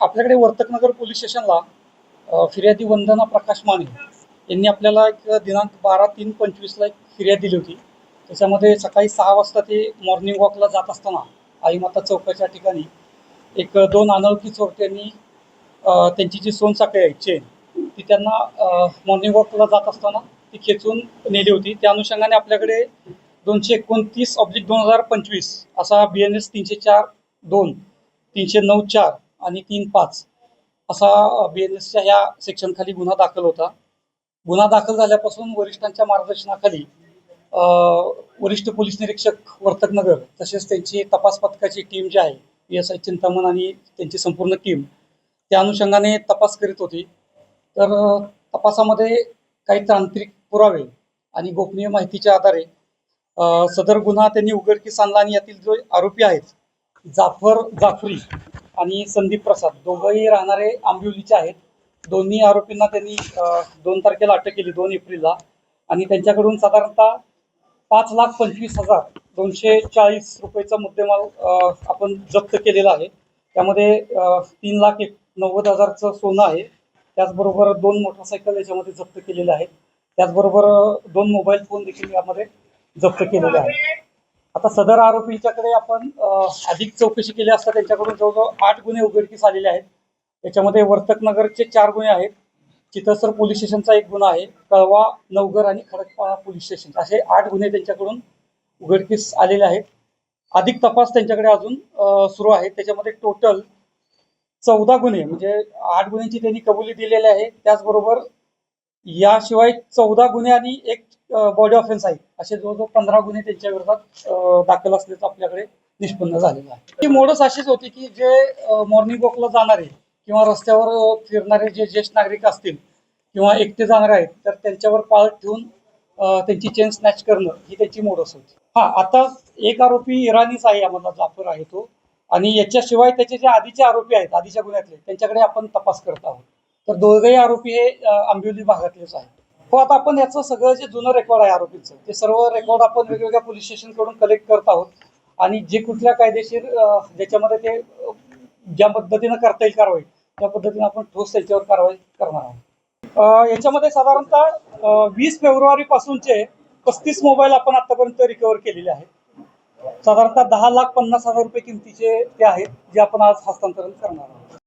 आपल्याकडे वर्तकनगर पोलीस स्टेशनला फिर्यादी वंदना प्रकाश माने यांनी आपल्याला एक दिनांक बारा तीन पंचवीसला एक फिर्याद दिली होती. त्याच्यामध्ये सकाळी सहा वाजता ते मॉर्निंग वॉकला जात असताना आईमाता चौकाच्या ठिकाणी एक दोन अनोळखी चोरट्यांनी त्यांची जी सोनसाखळी आहे चेन ती त्यांना मॉर्निंग वॉकला जात असताना ती खेचून नेली होती. त्या अनुषंगाने आपल्याकडे दोनशे एकोणतीस ऑब्लिक दोन हजार पंचवीस असा बी एन एस तीनशे चार दोन तीनशे नऊ चार आणि तीन पाच असा बी एन एसच्या ह्या सेक्शनखाली गुन्हा दाखल होता. गुन्हा दाखल झाल्यापासून वरिष्ठांच्या मार्गदर्शनाखाली वरिष्ठ पोलीस निरीक्षक वर्तकनगर तसेच त्यांची तपास पथकाची टीम जी आहे पी एस आय चिंतामण आणि त्यांची संपूर्ण टीम त्या अनुषंगाने तपास करीत होती. तर तपासामध्ये काही तांत्रिक पुरावे आणि गोपनीय माहितीच्या आधारे सदर गुन्हा त्यांनी उघडकीस आणला आणि यातील जो आरोपी आहेत जाफर जाफरी आणि संदीप प्रसाद. दोघंही राहणारे आंबिवलीचे आहेत. दोन्ही आरोपींना त्यांनी दोन तारखेला अटक केली दोन एप्रिलला. आणि त्यांच्याकडून साधारणतः पाच लाख पंचवीस हजार दोनशे चाळीस रुपयेचा मुद्देमाल आपण जप्त केलेला आहे. त्यामध्ये तीन लाख एक नव्वद हजारचं सोनं आहे. त्याचबरोबर दोन मोटरसायकल याच्यामध्ये जप्त केलेले आहेत. त्याचबरोबर दोन मोबाईल फोन देखील यामध्ये जप्त केलेले आहेत. आता सदर आरोपींच्याकडे आपण अधिक चौकशी केली असता त्यांच्याकडून जवळजवळ आठ गुन्हे उघडकीस आलेले आहेत. त्याच्यामध्ये वर्तकनगरचे चार गुन्हे आहेत. चितसर पोलीस स्टेशनचा एक गुन्हा आहे. कळवा नवघर आणि खडकपाळा पोलीस स्टेशन असे आठ गुन्हे त्यांच्याकडून उघडकीस आलेले आहेत. अधिक तपास त्यांच्याकडे अजून सुरू आहे त्याच्यामध्ये टोटल चौदा गुन्हे म्हणजे आठ गुन्ह्यांची त्यांनी कबुली दिलेली आहे. त्याचबरोबर याशिवाय चौदा गुन्हे आणि एक बॉडी ऑफेन्स आहे. असे जवळजवळ पंधरा गुन्हे त्यांच्या विरोधात दाखल असल्याचं आपल्याकडे निष्पन्न झालेलं आहे. ती मोडस अशीच होती की जे मॉर्निंग वॉकला जाणारे किंवा रस्त्यावर फिरणारे जे ज्येष्ठ नागरिक असतील किंवा एकटे जाणारे आहेत तर त्यांच्यावर पाळत ठेवून त्यांची चेन स्नॅच करणं ही त्याची मोडस होती. हा आता एक आरोपी इराणीच आहे यामधला जाफर आहे तो. आणि याच्याशिवाय त्याचे जे आधीचे आरोपी आहेत आधीच्या गुन्ह्यातले त्यांच्याकडे आपण तपास करत आहोत. तर दोघेही आरोपी हे आंबिवली भागातलेच आहेत. हो आता आपण याचं सगळं जे जुनं रेकॉर्ड आहे आरोपीचं ते सर्व रेकॉर्ड आपण वेगवेगळ्या पोलीस स्टेशनकडून कलेक्ट करत आहोत. आणि जे कुठल्या कायदेशीर ज्याच्यामध्ये ते ज्या पद्धतीनं करता येईल कारवाई त्या पद्धतीने आपण ठोस त्याच्यावर कारवाई करणार आहोत. याच्यामध्ये साधारणतः वीस फेब्रुवारी पासूनचे पस्तीस मोबाईल आपण आतापर्यंत रिकव्हर केलेले आहेत. साधारणतः दहा लाख पन्नास हजार रुपये किमतीचे ते आहेत जे आपण आज हस्तांतरण करणार आहोत.